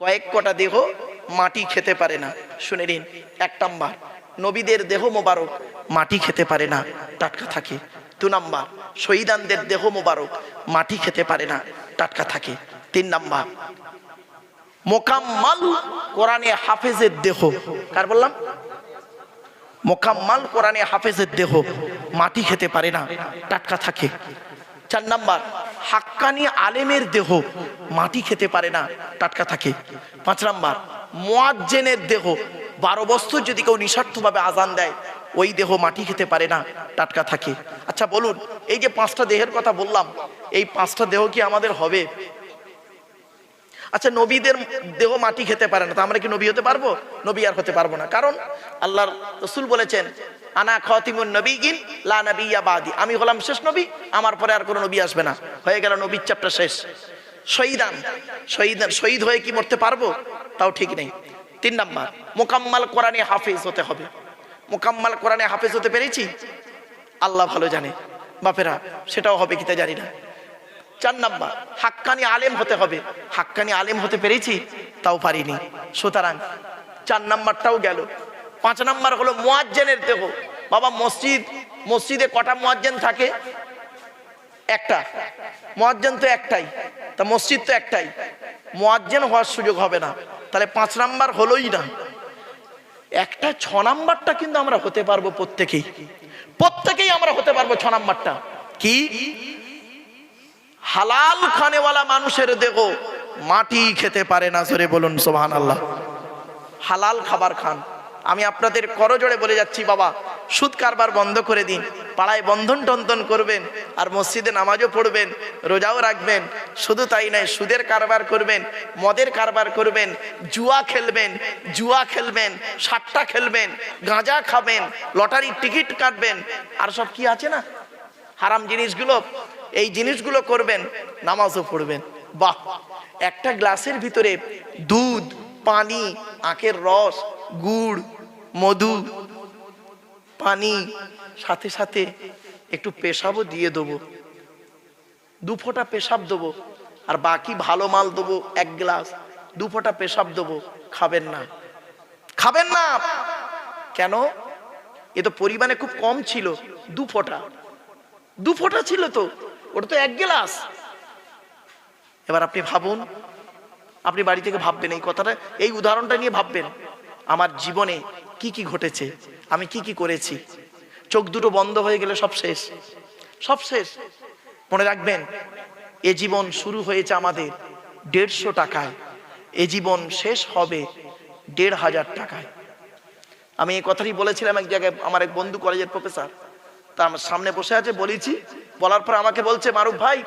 কয়েক কটা দেহ মাটি খেতে পারে না। শুনে নিন, এক নাম্বার, নবীদের দেহ মোবারক, মাটি খেতে পারে না, টাটকা থাকে। দু নাম্বার, শহীদানদের দেহ মোবারক, মাটি খেতে পারে না, টাটকা থাকে। তিন নাম্বার, মোকাম্মাল কোরআনে হাফেজের দেহ, কার বললাম? মোকাম্মাল কোরআনে হাফেজের দেহ, মাটি খেতে পারে না, টাটকা থাকে। চার নাম্বার, হাক্কানি আলেমের দেহ মাটি খেতে পারে না, টাটকা থাকে। পাঁচ নাম্বার, মোয়াজ্জেনের দেহ বারো বছর যদি কেউ নিঃস্বার্থভাবে আজান দেয়, ওই দেহ মাটি খেতে পারে না, টাটকা থাকে। আচ্ছা বলুন, এই যে পাঁচটা দেহের কথা বললাম, এই পাঁচটা দেহ কি আমাদের হবে? আচ্ছা নবীদের দেহ মাটি খেতে পারে না, তো আমরা কি নবী হতে পারব? নবী আর হতে পারব না। কারণ আল্লাহর রসুল বলেছেন, আনা খতিমুন নবী গিন লা নবিয়া বাদি। আমি হলাম শেষ নবী, আমার পরে আর কোনো নবী আসবে না। হয়ে গেল নবীর চ্যাপ্টার শেষ। শহীদান শহীদান, শহীদ হয়ে কি মরতে পারব? তাও ঠিক নেই। তিন নাম্বার, মোকাম্মাল কোরআনে হাফেজ হতে হবে। মোকাম্মাল কোরআনে হাফেজ হতে পেরেছি? আল্লাহ ভালো জানে। বাপেরা, সেটাও হবে কিতা জানি না। চার নাম্বার, হাক্কানি আলেম হতে হবে। হাক্কানি আলেম হতে পেরেছি, তাও পারিনি। সুতরাং চার নাম্বারটাও গেল। পাঁচ নাম্বার হলো মোয়াজ্জেনের দেহ। বাবা, মসজিদ, মসজিদে কটা মোয়াজ্জেন থাকে? একটা। মোয়াজ্জেন তো একটাই, তা মসজিদ তো একটাই। মোয়াজ্জেন হওয়ার সুযোগ হবে না। তাহলে পাঁচ নাম্বার হলোই না। একটা ছ নাম্বারটা কিন্তু আমরা হতে পারব প্রত্যেকেই। প্রত্যেকেই আমরা হতে পারব ছ নাম্বারটা। কি? হালাল খানেওয়ালা মানুষের দেহ মাটি খেতে পারে না, জোরে বলুন সোহান আল্লাহ হালাল খাবার খান। আমি আপনাদের করজোড়ে বলে যাচ্ছি, বাবা, সুদ কারবার বন্ধ করে দিন, পাড়ায় বন্ধন টন্তন করবেন, আর মসজিদে নামাজও পড়বেন, রোজাও রাখবেন, শুধু তাই নয়, সুদের কারবার করবেন, মদের কারবার করবেন, জুয়া খেলবেন জুয়া খেলবেন সাট্টা খেলবেন, গাঁজা খাবেন, লটারির টিকিট কাটবেন, আর সব কি আছে না? হারাম জিনিসগুলো এই জিনিসগুলো করবেন, নামাজও পড়বেন। বাহ, একটা গ্লাসের ভিতরে দুধ, পানি, আখের রস, গুড়, মধু, পানি, সাথে সাথে একটু পেশাবও দিয়ে দেবো। দু ফোঁটা পেশাব দেবো, আর বাকি ভালো মাল দেবো, এক গ্লাস। দু ফোঁটা পেশাব দেবো, খাবেন না। খাবেন না! কেন? এ তো পরিমাণে খুব কম ছিল, দু ফোঁটা। দু ফোঁটা ছিল তো। ওটা তো এক গ্লাস। এবার আপনি ভাবুন, আপনি বাড়ি থেকে ভাববেন এই কথাটা, এই উদাহরণটা নিয়ে ভাববেন, আমার জীবনে কি কি ঘটেছে, আমি কি কি করেছি, চোখ দুটো বন্ধ হয়ে গেলে সব শেষ সব শেষ। মনে রাখবেন, এ জীবন শুরু হয়েছে আমাদের দেড়শো টাকায়, এ জীবন শেষ হবে দেড় হাজার টাকায়। আমি এই কথাটি বলেছিলাম এক জায়গায়, আমার এক বন্ধু কলেজের প্রফেসর তা আমার সামনে বসে আছে, বলেছি বলার পর আমাকে বলছে, মারুফ ভাই,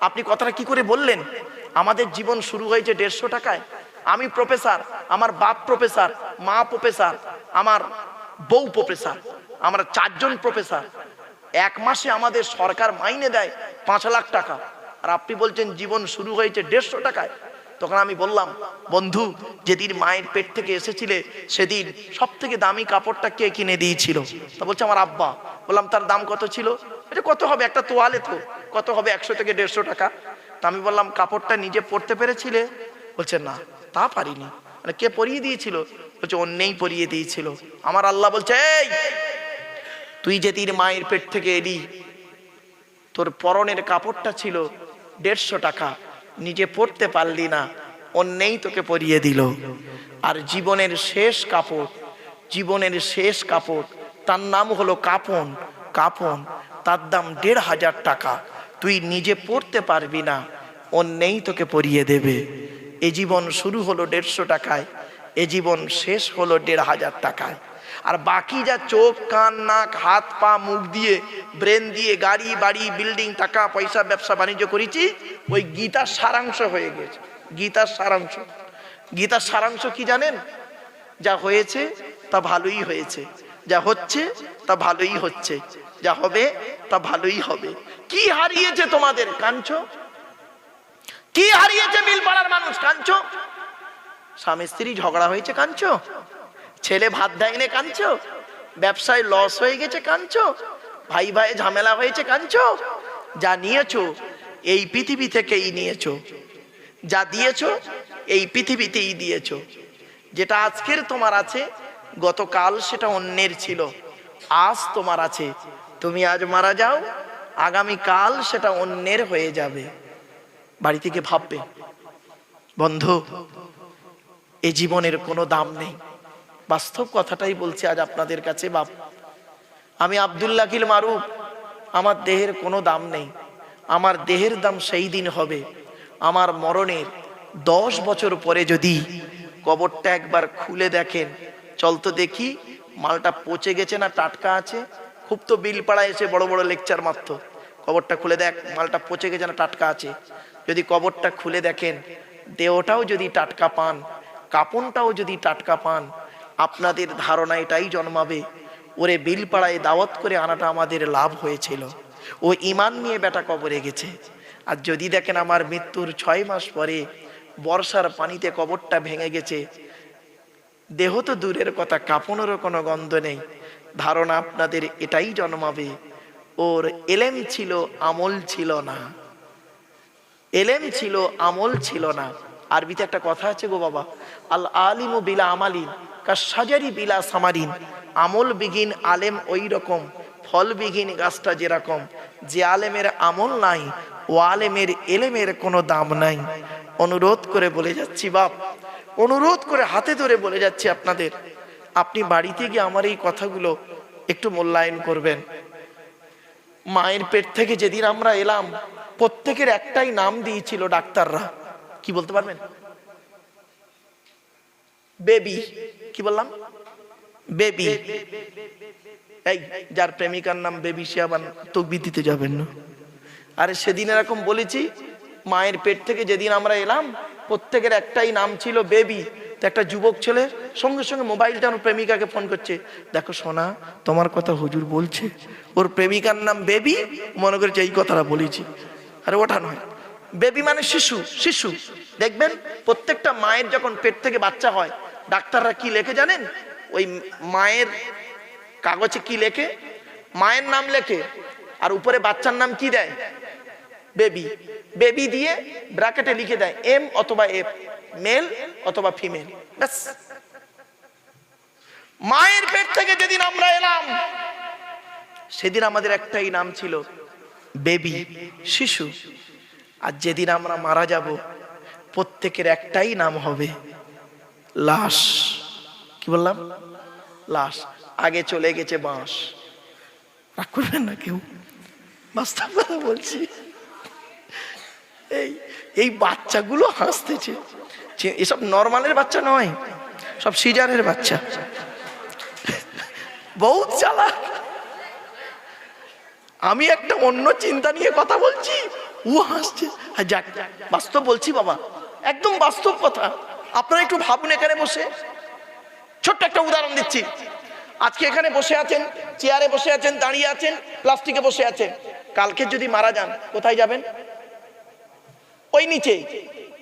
আপনি কথাটা কি করে বললেন? আমাদের জীবন শুরু হয়েছে দেড়শো টাকায়। আমি প্রফেসর, আমার বাপ প্রফেসর, মা প্রফেসর, আমার বউ প্রফেসর, আমরা চারজন প্রফেসর। এক মাসে আমাদের সরকার মাইনে দেয় পাঁচ লাখ টাকা। আর আপনি বলছেন, জীবন শুরু হয়েছে দেড়শো টাকায়। তখন আমি বললাম, বন্ধু, যেদিন মায়ের পেট থেকে এসেছিলে, সেদিন সব থেকে দামি কাপড়টা কে কিনে দিয়েছিল? তা বলছে, আমার আব্বা। বললাম, তার দাম কত ছিল? এটা কত হবে? একটা তোয়ালে তো। কত হবে? একশো থেকে দেড়শো টাকা। তা আমি বললাম, কাপড়টা নিজে পরতে পেরেছিলে? বলছে, না, তা পারিনি। মানে কে পরিয়ে দিয়েছিল? বলছে, অন্যেই পরিয়ে দিয়েছিল। আমার আল্লাহ বলছে, এই, তুই যে তীর মায়ের পেট থেকে এলি, তোর পরনের কাপড়টা ছিল দেড়শো টাকা। নিজে পড়তে পারলি না, অন্যেই তোকে পরিয়ে দিল। আর জীবনের শেষ কাপড়, জীবনের শেষ কাপড়, তার নাম হলো কাপন কাপন। তার দাম দেড় হাজার টাকা। তুই নিজে পড়তে পারবি না, অন্যেই তোকে পরিয়ে দেবে। এ জীবন শুরু হলো দেড়শো টাকায়, এ জীবন শেষ হলো দেড় হাজার টাকায়। আর বাকি যা চোখ, কান, নাক, হাত, পা, মুখ দিয়ে, ব্রেন দিয়ে, গাড়ি, বাড়ি, বিল্ডিং, টাকা, পয়সা, ব্যবসা, বাণিজ্য করেছি, ওই গীতার সারাংশ হয়ে গেছে। গীতার সারাংশ। গীতার সারাংশ কি জানেন? যা হয়েছে তা ভালোই হয়েছে। যা হচ্ছে তা ভালোই হচ্ছে, যা হবে তা ভালোই হবে। কি হারিয়েছে তোমাদের কাঞ্চ কি হারিয়েছে মিলপাড়ার মানুষ কাঞ্চ স্বামী স্ত্রী ঝগড়া হয়েছে কাঞ্চ ছেলে ভাত দেয়নি কাঞ্চ ব্যবসায় লস হয়ে গেছে কাঞ্চ ভাই ভাই ঝামেলা হয়েছে কাঞ্চ যা নিয়েছো, এই পৃথিবী থেকেই নিয়েছো। যা দিয়েছ, এই পৃথিবীতেই দিয়েছ। যেটা আজকের তোমার আছে গতকাল সেটা অন্যের ছিল। আজ তোমার আছে। তুমি আজ মারা যাও আগামী কাল সেটা অন্যের হয়ে যাবে। বাড়ি থেকে ভাববে, বন্ধু, এ জীবনের কোনো দাম নেই। বাস্তব কথাটাই বলছি আজ আপনাদের কাছে, বাপ। আমি আবদুল্লাহ কিল মারুফ, আমার দেহের কোনো দাম নেই। আমার দেহের দাম সেই দিন হবে। আমার মরণের দশ বছর পরে যদি কবরটা একবার খুলে দেখেন চল তো দেখি, মালটা পচে গেছে না টাটকা আছে? খুব তো বিল পাড়ায় এসে বড় বড় লেকচার মারতো। কবরটা খুলে দেখ, মালটা পচে গেছে না টাটকা আছে? যদি কবরটা খুলে দেখেন, দেহটাও যদি টাটকা পান, কাপনটাও যদি টাটকা পান, আপনাদের ধারণা এটাই জন্মাবে। ওরে বিল পাড়ায় দাওয়াত করে আনাটা আমাদের লাভ হয়েছিল। ও ইমান নিয়ে বেটা কবরে গেছে। আর যদি দেখেন আমার মৃত্যুর ছয় মাস পরে বর্ষার পানিতে কবরটা ভেঙে গেছে দেহ তো দূরের কথা, কাপনেরও কোনো গন্ধ নেই। ধারণা আপনাদের এটাই জন্মাবে, ওর এলেম ছিল, আমল ছিল না। এলেম ছিল, আমল ছিল না। আরবিতে একটা কথা আছে গো বাবা, আল আলিমু বিলা আমালিন কার সাজারি বিলা সামারিন। আমল বিঘিন আলেম ওই রকম, ফল বিঘিন গাছটা যেরকম। যে আলেমের আমল নাই, ও আলেমের এলেমের কোনো দাম নাই। অনুরোধ করে বলে যাচ্ছি বাপ অনুরোধ করে হাতে ধরে বলে যাচ্ছি আপনাদের, আপনি বাড়িতে গিয়ে আমার এই কথাগুলো একটু মূল্যায়ন করবেন। মায়ের পেট থেকে যেদিন আমরা এলাম, প্রত্যেকের একটাই নাম দিয়েছিল ডাক্তাররা। কি বলতে পারবেন? বেবি। কি বললাম? বেবি। এই, যার প্রেমিকার নাম বেবি, সে আবার তকবি দিতে যাবেন না। আরে সেদিন এরকম বলেছি, মায়ের পেট থেকে যেদিন আমরা এলাম প্রত্যেকের একটাই নাম ছিল বেবি। একটা যুবক ছেলে সঙ্গে সঙ্গে মোবাইলটা ওর প্রেমিকাকে ফোন করছে। দেখো সোনা, তোমার কথা হুজুর বলছে। ওর প্রেমিকার নাম বেবি, মনে করেছে এই কথাটা বলেছি। আরে ওটা নয়। বেবি মানে শিশু শিশু। দেখবেন, প্রত্যেকটা মায়ের যখন পেট থেকে বাচ্চা হয়, ডাক্তাররা কি লেখে জানেন? ওই মায়ের কাগজে কি লেখে? মায়ের নাম লেখে। আর উপরে বাচ্চার নাম কি দেয়? বেবি বেবি দিয়ে ব্র্যাকেটে লিখে দেয় এম অথবা এফ, মেল অথবা ফিমেল, ব্যাস। মায়ের পেট থেকে যেদিন আমরা এলাম, সেদিন আমাদের একটাই নাম ছিল বেবি, শিশু। আর যেদিন আমরা মারা যাব, প্রত্যেকের একটাই নাম হবে লাশ। কি বললাম? লাশ। আগে চলে গেছে বাঁশ। রাগ করবেন না কেউ? বাস্তব কথা বলছি। এই এই বাচ্চাগুলো হাসতেছে। এসব নর্মালের বাচ্চা নয়, সব সিজারের বাচ্চা। বহুত চালাক। আমি একটা অন্য চিন্তা নিয়ে কথা বলছি, ও হাসছে। যাক, বাস্তব বলছি বাবা, একদম বাস্তব কথা। আপনারা একটু ভাবুন এখানে বসে। ছোট্ট একটা উদাহরণ দিচ্ছি। আজকে এখানে বসে আছেন, চেয়ারে বসে আছেন, দাঁড়িয়ে আছেন, প্লাস্টিকে বসে আছেন। কালকে যদি মারা যান, কোথায় যাবেন? ওই নিচে।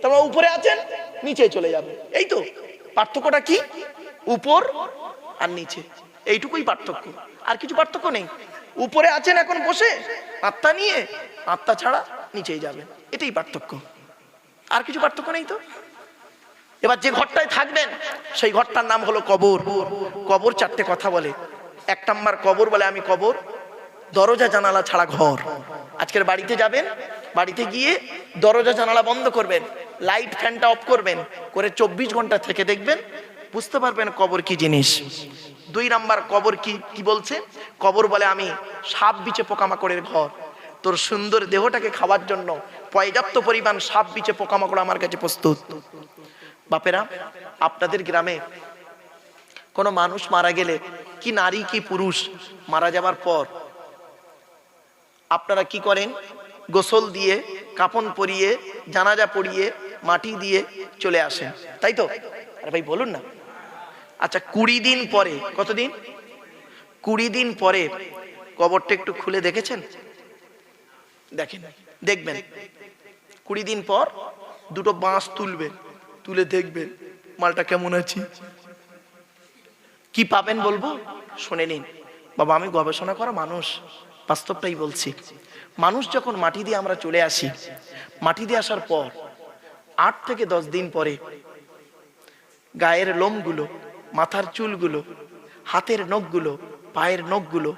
তোমরা উপরে আছেন, নিচে চলে যাবে। এই তো, পার্থক্যটা কি? উপর আর নিচে। এইটুকুই পার্থক্য। আর কিছু পার্থক্য নেই। উপরে আছেন এখন বসে, আত্মা নিয়ে, আত্মা ছাড়া নিচেই যাবেন। এটাই পার্থক্য। আর কিছু পার্থক্য নেই তো? এবার যে ঘরটায় থাকবেন, সেই ঘরটার নাম হলো কবর। কবর চারটে কথা বলে। এক নাম্বার কবর বলে আমি কবর দরজা জানালা ছাড়া ঘর। আজকের বাড়িতে যাবেন, বাড়িতে গিয়ে দরজা জানালা বন্ধ করবেন লাইট ফ্যানটা অফ করবেন, করে চব্বিশ ঘণ্টা থেকে দেখবেন, বুঝতে পারবেন কবর কি জিনিস। দুই নাম্বার কবর কি কি বলছে? কবর বলে আমি সাপ বিচে পোকামাকড়ের ঘর। তোর সুন্দর দেহটাকে খাওয়ার জন্য পর্যাপ্ত পরিমাণ সাপ বিচে পোকামাকড় আমার কাছে প্রস্তুত। বাপেরা, আপনাদের গ্রামে কোনো মানুষ মারা গেলে কি নারী কি পুরুষ মারা যাবার পর আপনারা কি করেন? গোসল দিয়ে, কাপন পরিয়ে, জানাজা পরিয়ে মাটি দিয়ে চলে আসেন। তাই তো? আরে ভাই, বলুন না। আচ্ছা কুড়ি দিন পরে কতদিন কুড়ি দিন পরে কবরটা একটু খুলে দেখেছেন? দেখেন, দেখবেন। কুড়ি দিন পর দুটো বাঁশ তুলবেন, তুলে দেখবেন, মালটা কেমন আছে। কি পাবেন বলব? শুনে নিন। বাবা, আমি গবেষণা করা মানুষ। বাস্তবটাই বলছি। মানুষ যখন মাটি দিয়ে আমরা চলে আসি, মাটি দিয়ে আসার পর আট থেকে দশ দিন পরে গায়ের লোমগুলো, মাথার চুলগুলো, হাতের নখগুলো, পায়ের নখগুলো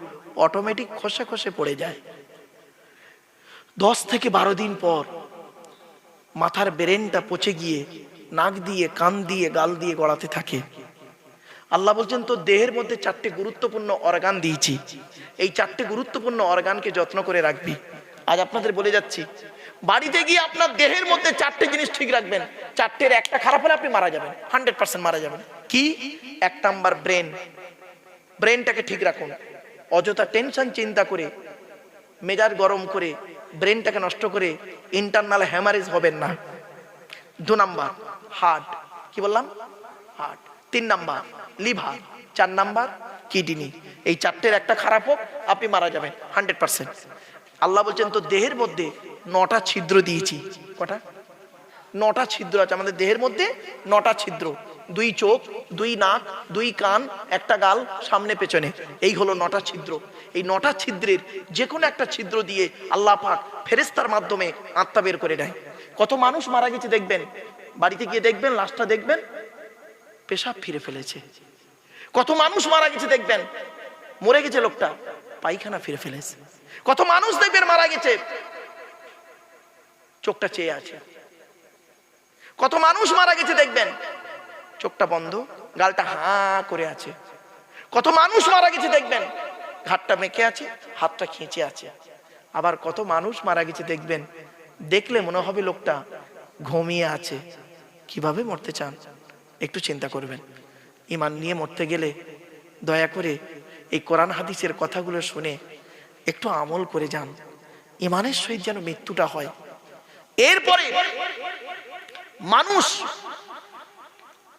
অটোমেটিক খসে খসে পড়ে যায়। দশ থেকে বারো দিন পর মাথার ব্রেনটা পচে গিয়ে নাক দিয়ে, কান দিয়ে, গাল দিয়ে গড়াতে থাকে। আল্লাহ বলছেন তো দেহের মধ্যে চারটে গুরুত্বপূর্ণ অর্গান দিয়েছি। এই চারটে গুরুত্বপূর্ণ অর্গানকে যত্ন করে রাখবি। আজ আপনাদের বলে যাচ্ছি, বাড়িতে গিয়ে আপনার দেহের মধ্যে চারটে জিনিস ঠিক রাখবেন। চারটের একটা খারাপ হলে আপনি মারা যাবেন, হান্ড্রেড পার্সেন্ট মারা যাবেন। কি? এক নাম্বার ব্রেন। ব্রেনটাকে ঠিক রাখুন। অযথা টেনশন চিন্তা করে, মেজাজ গরম করে, ব্রেনটাকে নষ্ট করে ইন্টারনাল হ্যামারেজ হবেন না। দু নাম্বার, হার্ট। কি বললাম? হার্ট। তিন নাম্বার লিভার, চার নাম্বার কিডনি। এই চারটের একটা খারাপ হোক, আপনি মারা যাবেন, হান্ড্রেড পার্সেন্ট। আল্লাহ বলছেন তো দেহের মধ্যে নটা ছিদ্র দিয়েছি। কটা? নটা ছিদ্র আছে। আমাদের দেহের মধ্যে নটা ছিদ্র। দুই চোখ, দুই নাক, দুই কান, একটা গাল, সামনে, পেছনে। এই হলো নটা ছিদ্র। এই নটা ছিদ্রের যে কোনো একটা ছিদ্র দিয়ে আল্লাহ পাক ফেরেস্তার মাধ্যমে আত্মা বের করে নেয়। কত মানুষ মারা গেছে দেখবেন? বাড়িতে গিয়ে দেখবেন, লাশটা দেখবেন পেশাব ফিরে ফেলেছে। কত মানুষ মারা গেছে দেখবেন। মরে গেছে লোকটা, পায়খানা ফিরে ফেলেছে। কত মানুষ দেখবেন মারা গেছে। চোখটা চেয়ে আছে। কত মানুষ মারা গেছে দেখবেন। চোখটা বন্ধ, গালটা হা করে আছে। কত মানুষ মারা গেছে দেখবেন। ঘাটটা মেখে আছে, হাতটা খেঁচে আছে। আবার কত মানুষ মারা গেছে দেখবেন। দেখলে মনে হবে লোকটা ঘুমিয়ে আছে। কীভাবে মরতে চান? একটু চিন্তা করবেন। ইমান নিয়ে মরতে গেলে দয়া করে এই কোরআন হাদিসের কথাগুলো শুনে একটু আমল করে যান। ইমানের সহিত যেন মৃত্যুটা হয়। এরপরে মানুষ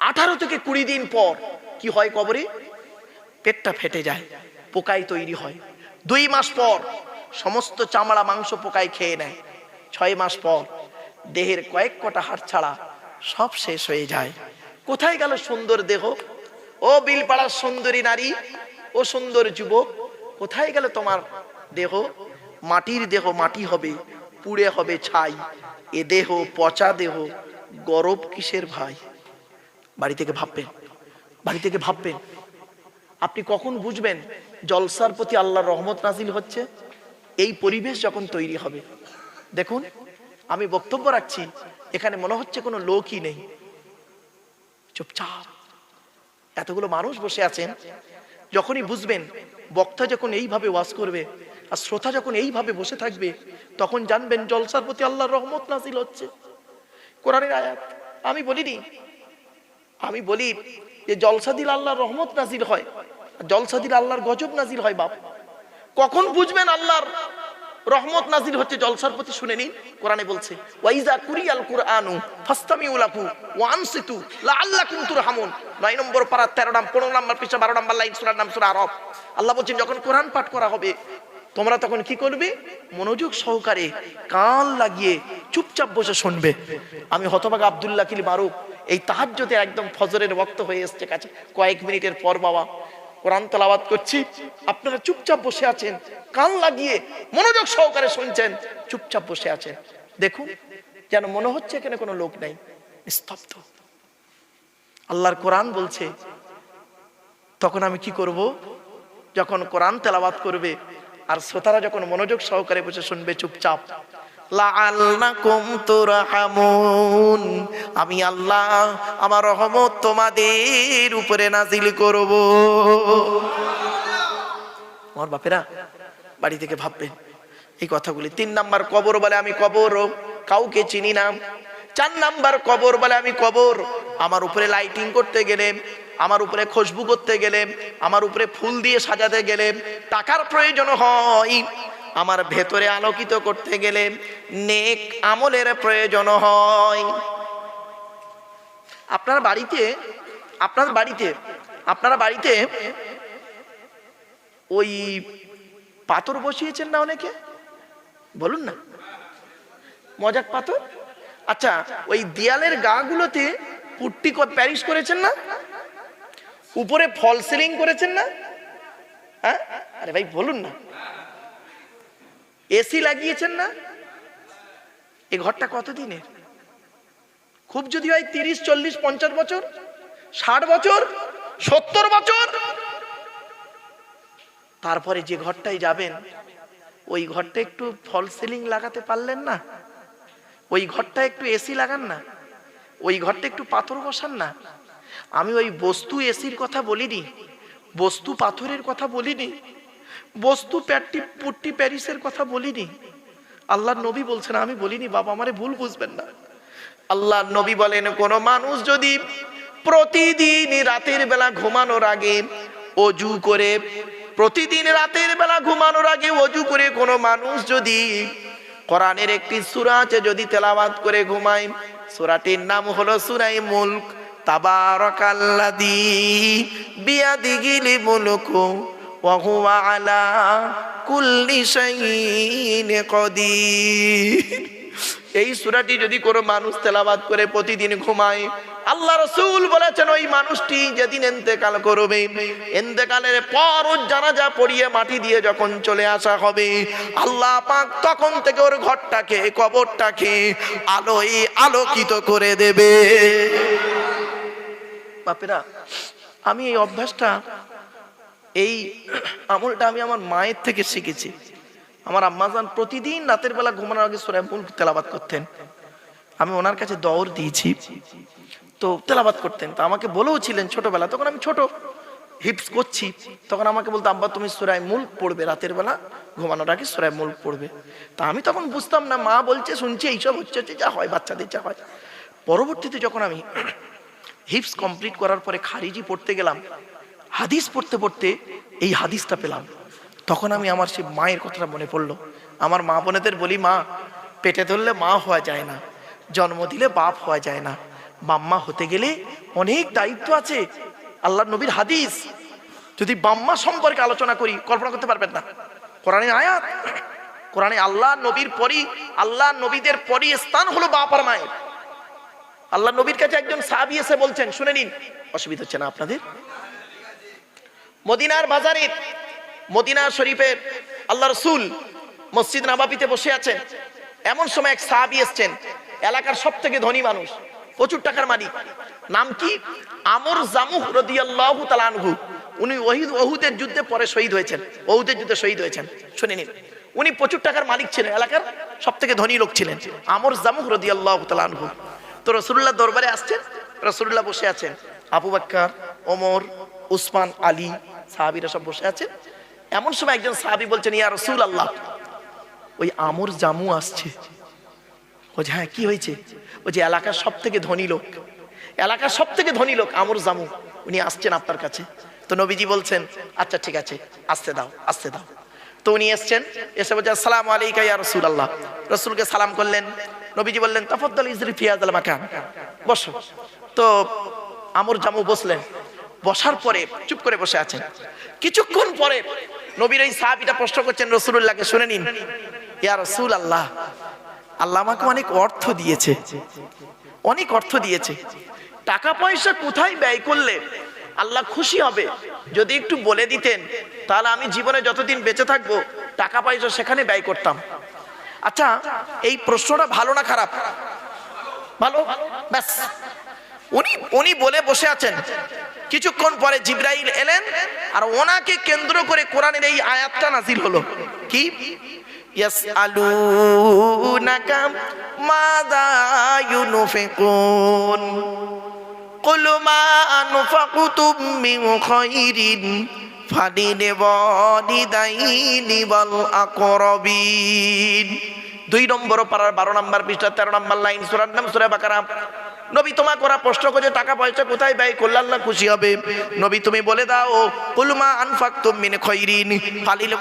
আঠারো থেকে কুড়ি দিন পর কি হয় কবরে? পেটটা ফেটে যায়, পোকায় তৈরি হয়। দুই মাস পর সমস্ত চামড়া, মাংস, পোকায় খেয়ে নেয়। ছয় মাস পর দেহের কয়েক কটা হাড় ছাড়া সব শেষ হয়ে যায়। কোথায় গেল সুন্দর দেহ? ও বিলপাড়ার সুন্দরী নারী, ও সুন্দর যুবক, কোথায় গেল তোমার দেহ? মাটির দেহ, মাটি হবে, পুড়ে হবে ছাই। এ দেহ পচা দেহ, গরব কিসের ভাই? বাড়ি থেকে ভাববেন, বাড়ি থেকে ভাববেন। আপনি কখন বুঝবেন জলসার প্রতি আল্লাহর রহমত নাজিল হচ্ছে? এই পরিবেশ যখন তৈরি হবে। দেখুন, আমি বক্তব্য রাখছি, এখানে মনে হচ্ছে কোনো লোকই নেই। চুপচাপ। এতগুলো মানুষ বসে আছেন, যখনই বুঝবেন বক্তা যখন এইভাবে ওয়াজ করবে আর শ্রোতা যখন এইভাবে বসে থাকবে, তখন জানবেন জলসার প্রতি আল্লাহর রহমত নাজিল হচ্ছে। কোরআনের আয়াত, আমি বলিনি, আমি বলি যে জলসা দিল আল্লাহর রহমত নাজিল হয় জলসা দিল আল্লাহর গজব নাজিল হয় বাপ। কখন বুঝবেন আল্লাহর রহমত নাজিল হচ্ছে জলসার প্রতি শুনে নিন। কোরআনে বলছে, ওয়াইজা কুরিয়াল কুরআনু লাআল্লাকুম তুরহামুন। 9 নম্বর পারা 13 নাম 15 নাম্বার পৃষ্ঠা 12 নাম্বার লাইন সূরার নাম সূরা আরব। আল্লাহ বলছেন, যখন কোরআন পাঠ করা হবে, তোমরা তখন কি করবে? মনোযোগ সহকারে কান লাগিয়ে চুপচাপ বসে শুনবে। আমি হতবাগ আব্দুল্লাহ কিল মারুক এই তাহাজ্জুদে একদম ফজরের বক্ত হয়ে এসছে কাছে। কয়েক মিনিটের পর বাবা কোরআন তেলাওয়াত করছি। আপনারা চুপচাপ বসে আছেন, কান লাগিয়ে মনোযোগ সহকারে শুনছেন, চুপচাপ বসে আছেন। দেখুন, যেন মনে হচ্ছে এখানে কোনো লোক নাই, স্তব্ধ। আল্লাহর কোরআন বলছে, তখন আমি কি করব? যখন কোরআন তেলাওয়াত করবে, আর শ্রোতারা যখন মনোযোগ সহকারে বসে শুনবে, চুপচাপ। আমি আল্লাহ, আমার রহমত তোমাদের উপরে নাজিল করব। আমার বাপেরা, বাড়ি থেকে ভাববেন, এই কথাগুলি তিন নাম্বার কবর বলে আমি কবর, কাউকে চিনি না। চার নাম্বার কবর বলে আমি কবর, আমার উপরে লাইটিং করতে গেলে, আমার উপরে খুশবু করতে গেলে, আমার উপরে ফুল দিয়ে সাজাতে গেলে টাকার প্রয়োজন হয়। আমার ভেতরে আলোকিত করতে গেলে নেক আমলের প্রয়োজন হয়। আপনার বাড়িতে আপনার বাড়িতে, আপনারা বাড়িতে ওই পাথর বসিয়েছেন না অনেকে? বলুন না। মজাক পাথর? আচ্ছা ওই দেয়ালের গাগুলোতে পুট্টি প্যারিস করেছেন না? উপরে ফল সিলিং করেছেন না? হ্যাঁ? আরে ভাই, বলুন না। এসি লাগিয়েছেন না? এ ঘরটা কতদিনের? খুব যদি হয় তিরিশ, চল্লিশ, পঞ্চাশ বছর, ষাট বছর, সত্তর বছর। তারপরে যে ঘরটায় যাবেন, ওই ঘরটা একটু ফল সিলিং লাগাতে পারলেন না? ওই ঘরটা একটু এসি লাগান না? ওই ঘরটা একটু পাথর বসান না? আমি ওই বস্তু এসির কথা বলিনি, বস্তু পাথরের কথা বলিনি। বস্তু, প্যাটটি, পুট্টি প্যারিসের কথা বলিনি। আল্লাহ নবী বলছেন, আমি বলিনি, বাবা আমারে ভুল বুঝবেন না। আল্লাহ নবী বলেন, কোন মানুষ যদি প্রতিদিন রাতের বেলা ঘুমানোর আগে অজু করে, প্রতিদিন রাতের বেলা ঘুমানোর আগে অজু করে কোনো মানুষ যদি কোরআনের একটি সূরা আছে, যদি তেলাওয়াত করে ঘুমায়, সূরাটির নাম হলো সুরাই মুলক, তাবারাকাল্লাযী বিয়াদিহিল মুলকু এই সূরাটি যদি কোনো মানুষ তেলাবাদ করে প্রতিদিন ঘুমায়, আল্লাহ রসুল বলেছেন, ওই মানুষটি যেদিন এন্তেকাল করবে এন্তেকালের পর ওর জানাজা পড়িয়ে মাটি দিয়ে যখন চলে আসা হবে, আল্লাহ পাক তখন থেকে ওর ঘরটাকে, কবরটাকে আলোয় আলোকিত করে দেবে। বাপেরা, আমি এই অভ্যাসটা এই আমলটা আমি আমার মায়ের থেকে শিখেছি। আমার আম্মাজান প্রতিদিন রাতের বেলা ঘুমানোর আগে সুরায় তেলাবাত করতেন। আমি ওনার কাছে দৌড় দিয়েছি। তো তেলাবাত করতেন। তো আমাকে বলেও ছিলেন ছোটবেলা, তখন আমি ছোট, হিপস করছি। তখন আমাকে বলতো, আব্বা, তুমি সুরায় মুল্ক পড়বে রাতের বেলা, ঘুমানোর আগে সুরায় মুল্ক পড়বে। তা আমি তখন বুঝতাম না, মা বলছে, শুনছি, এইসব হচ্ছে হচ্ছে, যা হয়, বাচ্চাদের যা হয়। পরবর্তীতে যখন আমি হিপস কমপ্লিট করার পরে খারিজি পড়তে গেলাম হাদিস পড়তে পড়তে এই হাদিসটা পেলাম। তখন আমি আমার সেই মায়ের কথাটা মনে পড়ল। আমার মা বোনেদের বলি, মা, পেটে ধরলে মা হওয়া যায় না, জন্ম দিলে বাপ হওয়া যায় না। বাম্মা হতে গেলে অনেক দায়িত্ব আছে। আল্লাহ নবীর হাদিস। যদি বাম্মা সম্পর্কে আলোচনা করি, কল্পনা করতে পারবেন না। কোরআনে আয়াত। কোরআনে আল্লাহ নবীর পরই, আল্লাহ নবীদের পরই স্থান হলো বাপ আর মায়ের। আল্লাহ নবীর কাছে একজন সাহাবি এসে বলছেন, শুনে নিন। অসুবিধা হচ্ছে না আপনাদের? মদিনার বাজারে মদিনা শরীফের আল্লাহ রসুল মসজিদ নাবাবিতে বসে আছেন। এমন সময় এক সাহাবি এসছেন, এলাকার সব থেকে ধনী মানুষ, প্রচুর টাকার মালিক। নাম কি? আমর জামুহ রদিয়াল্লাহু তালানহু উনি ওহিদ, ওহুদের যুদ্ধে পরে শহীদ হয়েছেন, ওহুদের যুদ্ধে শহীদ হয়েছেন। শুনে নিন, উনি প্রচুর টাকার মালিক ছিলেন, এলাকার সব থেকে ধনী লোক ছিলেন, আমর জামুহ রদিয়াল্লাহু তালানহু তো রসুল্লাহ দরবারে আসছেন রসুল্লাহ বসে আছেন, আবু বাক্কার, ওমর, উসমান, আলী সাহাবিরা সব বসে আছেন। এমন সময় একজন সাহাবি বলছেন, ইয়া রসুল আল্লাহ ওই আমর জামু আসছে। ও যে হ্যাঁ কি হয়েছে? ও যে, এলাকার সব থেকে ধনী লোক। এলাকার সব থেকে ধনী লোক, আমর জামু। উনি আসছেন আপনার কাছে। তো নবীজি বলছেন আচ্ছা ঠিক আছে, আসতে দাও আসতে দাও। তো উনি এসছেন, এসে বলছে আসসালাম আলাইকা ইয়া রসুল আল্লাহ রসুলকে সালাম করলেন। নবীজি বললেন, তাফদ্দল ইজরি ফিয়াজ আল মাকান। বসো। তো আমর জামু বসলেন। বসার পরে চুপ করে বসে আছেন। কিছুক্ষণ পরে নবীর এই সাহাবিটা প্রশ্ন করছেন রসুল্লাহকে শুনে নিন। ইয়া রসুল আল্লাহ আল্লাহ আমাকে অনেক অর্থ দিয়েছে। অনেক অর্থ দিয়েছে। টাকা পয়সা কোথায় ব্যয় করলে আল্লাহ খুশি হবে? যদি একটু বলে দিতেন, তাহলে আমি জীবনে যতদিন বেঁচে থাকব, টাকা পয়সা সেখানে ব্যয় করতাম। আচ্ছা এই প্রশ্নটা ভালো না খারাপ? ভালো? ব্যাস। উনি উনি বলে বসে আছেন। কিছুক্ষণ পরে জিব্রাইল এলেন আর ওনাকে কেন্দ্র করে কোরআনের এই আয়াতটা নাজিল হলো কি ইয়াসআলুনাকা মাযা ইউনফিকুন قل ما أنفقتم من خير فللوالدين والأقربين দুই নম্বর পাড়ার বারো নম্বর পৃষ্ঠা তেরো নম্বর লাইন সুরার নাম সুরা বাকারা নবী তোমাকে ওরা প্রশ্ন করছে, টাকা পয়সা কোথায় ব্যয় করলে আল্লাহ খুশি হবে? নবী তুমি বলে দাও কুলমা আনফাকতুম মিন খৈরিন, ফালিল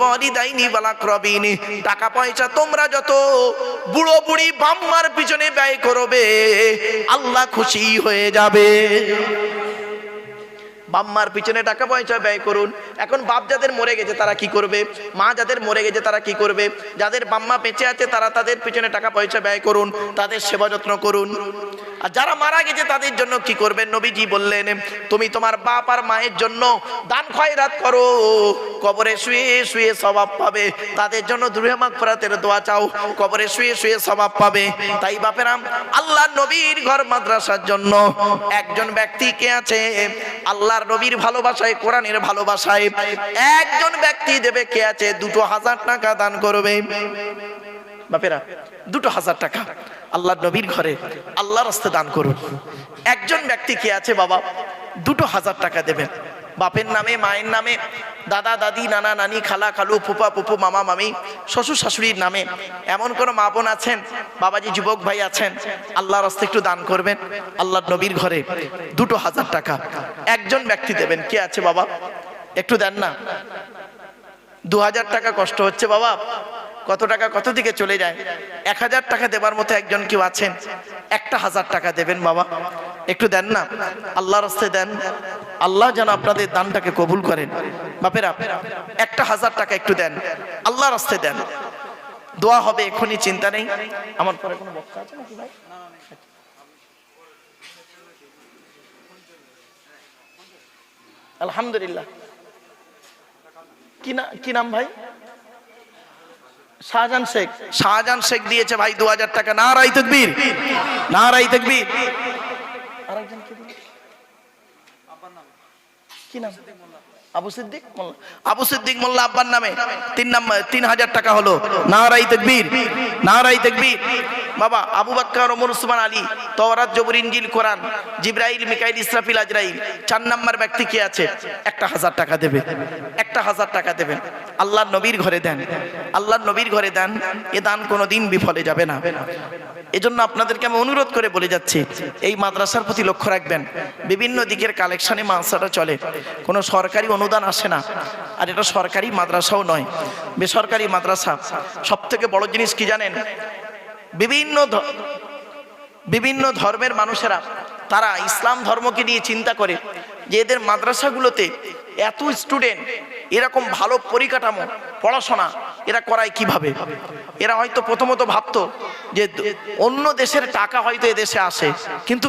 বালা করবিন টাকা পয়সা তোমরা যত বুড়ো বুড়ি বাম্মার পিছনে ব্যয় করবে, আল্লাহ খুশি হয়ে যাবে। বাম্মার পিছনে টাকা পয়সা ব্যয় করুন। এখন বাপ যাদের মরে গেছে, তারা কি করবে? মা যাদের মরে গেছে, তারা কি করবে? যাদের বাম্মা বেঁচে আছে, তারা তাদের পিছনে টাকা পয়সা ব্যয় করুন, তাদের সেবা যত্ন করুন। আর যারা মারা গেছে, তাদের জন্য কি করবেন? নবীজি বললেন, তুমি তোমার বাপ আর মায়ের জন্য দান খয়রাত করো। কবরে শুয়ে শুয়ে স্বভাব পাবে। তাদের জন্য দুরুহে মাগফিরাতের দোয়া চাও। কবরে শুয়ে শুয়ে স্বভাব পাবে। তাই বাপেরাম, আল্লাহ নবীর ঘর মাদ্রাসার জন্য একজন ব্যক্তি কে আছে? আল্লাহর নবীর ভালোবাসায়, কোরআনের ভালোবাসায়। একজন ব্যক্তি দেবে কে আছে? দুটো হাজার টাকা দান করবে। বাপেরা, দুটো হাজার টাকা আল্লাহর নবীর ঘরে, আল্লাহর রাস্তে দান করুন। একজন ব্যক্তি কে আছে বাবা? দুটো হাজার টাকা দেবেন। বাপের নামে, মায়ের নামে, দাদা, দাদি, নানা, নানি, খালা, খালু, ফুপা পুপু মামা, মামি, শ্বশুর, শাশুড়ির নামে। এমন কোনো মা বোন আছেন? বাবাজি, যুবক ভাই আছেন? আল্লাহর রাস্তে একটু দান করবেন। আল্লাহ নবীর ঘরে দুটো হাজার টাকা। একজন ব্যক্তি দেবেন। কে আছে বাবা? একটু দেন না। দু হাজার টাকা কষ্ট হচ্ছে বাবা। কত টাকা কত দিকে চলে যায়? এক হাজার টাকা দেবার মতো একজন কেউ আছেন? একটা হাজার টাকা দেবেন বাবা। একটু দেন না? আল্লাহ রাস্তায় দেন। আল্লাহ যেন আপনাদের দানটাকে কবুল করেন। বাপেরা, একটা হাজার টাকা একটু দেন। আল্লাহ রাস্তায় দেন। দোয়া হবে, এখনই চিন্তা নেই। আমার পরে কোনো বক্তা আছে নাকি ভাই? আলহামদুলিল্লাহ। কি নাম ভাই? শাহজাহান শেখ। শাহজাহান শেখ দিয়েছে ভাই দু হাজার টাকা। না রাই তকবীর। না রাই তকবীর। আরেকজন কি নাম কি নাম? আবু সিদ্দিক মোল্লা। আব্বার নামে তিন নাম্বার, তিন হাজার টাকা হলো। নারাই তকবীর নারাই তকবীর। বাবা, আবু বাক্কার, ওমর উসমান আলী তওরাত জবর ইনজিল, কোরআন, জিব্রাইল, মিকাইল, ইসরাফিল, আজরাইল। চার নাম্বার ব্যক্তি কে আছে? একটা হাজার টাকা দেবে। একটা হাজার টাকা দেবেন। আল্লাহর নবীর ঘরে দেন। আল্লাহর নবীর ঘরে দেন। এ দান কোনো দিন বিফলে যাবে না। এজন্য আপনাদেরকে আমি অনুরোধ করে বলে যাচ্ছি, এই মাদ্রাসার প্রতি লক্ষ্য রাখবেন। বিভিন্ন দিকের কালেকশনে মাদ্রাসাটা চলে। কোনো সরকারি অনুদান আসে না। আর এটা সরকারি মাদ্রাসাও নয়, বেসরকারি মাদ্রাসা। সব থেকে বড় জিনিস কি জানেন? বিভিন্ন বিভিন্ন ধর্মের মানুষেরা, তারা ইসলাম ধর্মকে নিয়ে চিন্তা করে। যে এদের মাদ্রাসাগুলোতে এত স্টুডেন্ট এরকম ভালো পরিকাঠামো, পড়াশোনা এরা করায় কীভাবে? এরা হয়তো প্রথমত ভাবতো যে অন্য দেশের টাকা হয়তো এদেশে আসে, কিন্তু